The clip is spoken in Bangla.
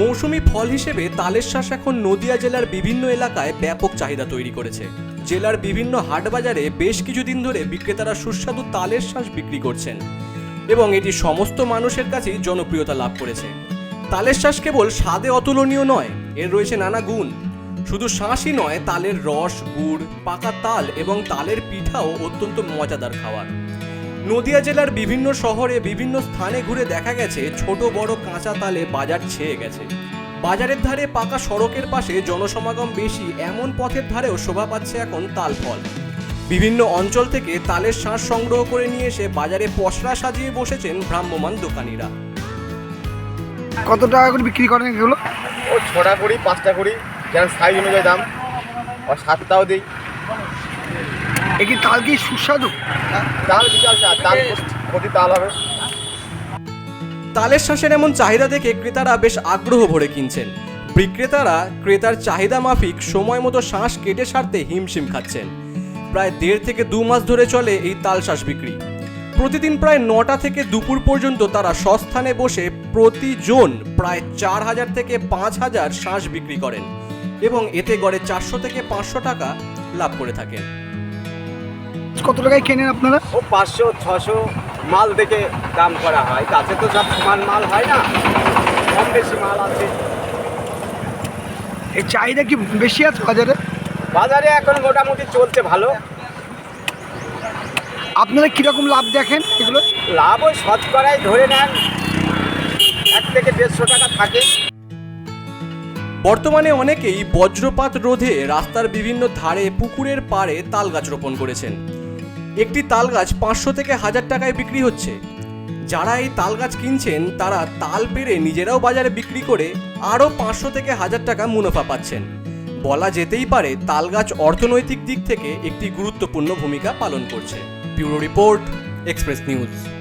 মৌসুমি ফল হিসেবে তালের শ্বাস এখন নদিয়া জেলার বিভিন্ন এলাকায় ব্যাপক চাহিদা তৈরি করেছে। জেলার বিভিন্ন হাট বাজারে বেশ কিছুদিন ধরে বিক্রেতারা সুস্বাদু তালের শ্বাস বিক্রি করছেন এবং এটি সমস্ত মানুষের কাছেই জনপ্রিয়তা লাভ করেছে। তালের শ্বাস কেবল স্বাদে অতুলনীয় নয়, এর রয়েছে নানা গুণ। শুধু শ্বাসই নয়, তালের রস, গুড়, পাকা তাল এবং তালের পিঠাও অত্যন্ত মজাদার খাবার। নদিয়া জেলার বিভিন্ন শহরে বিভিন্ন স্থানে ঘুরে দেখা গেছে ছোট বড় কাঁচা তালে বাজার ছেয়ে গেছে। বাজারের ধারে পাকা সড়কের পাশে জনসমাগম বেশি এমন পথের ধারেও শোভা পাচ্ছে এখন তাল ফল বিভিন্ন অঞ্চল থেকে তালের শাঁস সংগ্রহ করে নিয়ে এসে বাজারে পসরা সাজিয়ে বসেছেন ভ্রাম্যমান দোকানিরা। কত টাকা করে বিক্রি করেন এগুলো? ও ছটা করি পাঁচটা করি যেন সাইজ অনুযায়ী দাম। আর সাতটাও দিই। এ কি তাল কি সুস্বাদু? তাল বিশাল তাল প্রতি তাল হবে। তালের শাঁসের এমন চাহিদা দেখে ক্রেতারা বেশ আগ্রহ ভরে কিনছেন। বিক্রেতারা ক্রেতার চাহিদা মাফিক সময় মতো শ্বাস কেটে সারতে হিমশিম খাচ্ছেন। প্রায় দেড় থেকে দু মাস ধরে চলে এই তাল শ্বাস বিক্রি। প্রতিদিন প্রায় নটা থেকে দুপুর পর্যন্ত তারা সস্থানে বসে প্রতিজন প্রায় চার হাজার থেকে পাঁচ হাজার শ্বাস বিক্রি করেন এবং এতে গড়ে চারশো থেকে পাঁচশো টাকা লাভ করে থাকেন। কত টাকায় কেনেন আপনারা? ও পাঁচশো ছশো মাল দেখে দাম করা হয়। তাতে তো সব সমান মাল হয় না কম বেশি মাল আছে। এই চাহিদা কি বেশি আছে বাজারে? বাজারে এখন মোটামুটি চলছে ভালো। আপনারা কীরকম লাভ দেখেন এগুলো? লাভ ওই শতকরাই ধরে নেন এক থেকে দেড়শো টাকা থাকে। বর্তমানে অনেকেই বজ্রপাত রোধে রাস্তার বিভিন্ন ধারে পুকুরের পাড়ে তাল গাছ রোপণ করেছেন। একটি তাল গাছ পাঁচশো থেকে হাজার টাকায় বিক্রি হচ্ছে। যারা এই তাল গাছ কিনছেন, তারা তাল পেরে নিজেরাও বাজারে বিক্রি করে আরও পাঁচশো থেকে হাজার টাকা মুনাফা পাচ্ছেন। বলা যেতেই পারে তাল গাছ অর্থনৈতিক দিক থেকে একটি গুরুত্বপূর্ণ ভূমিকা পালন করছে। Bureau report, express news.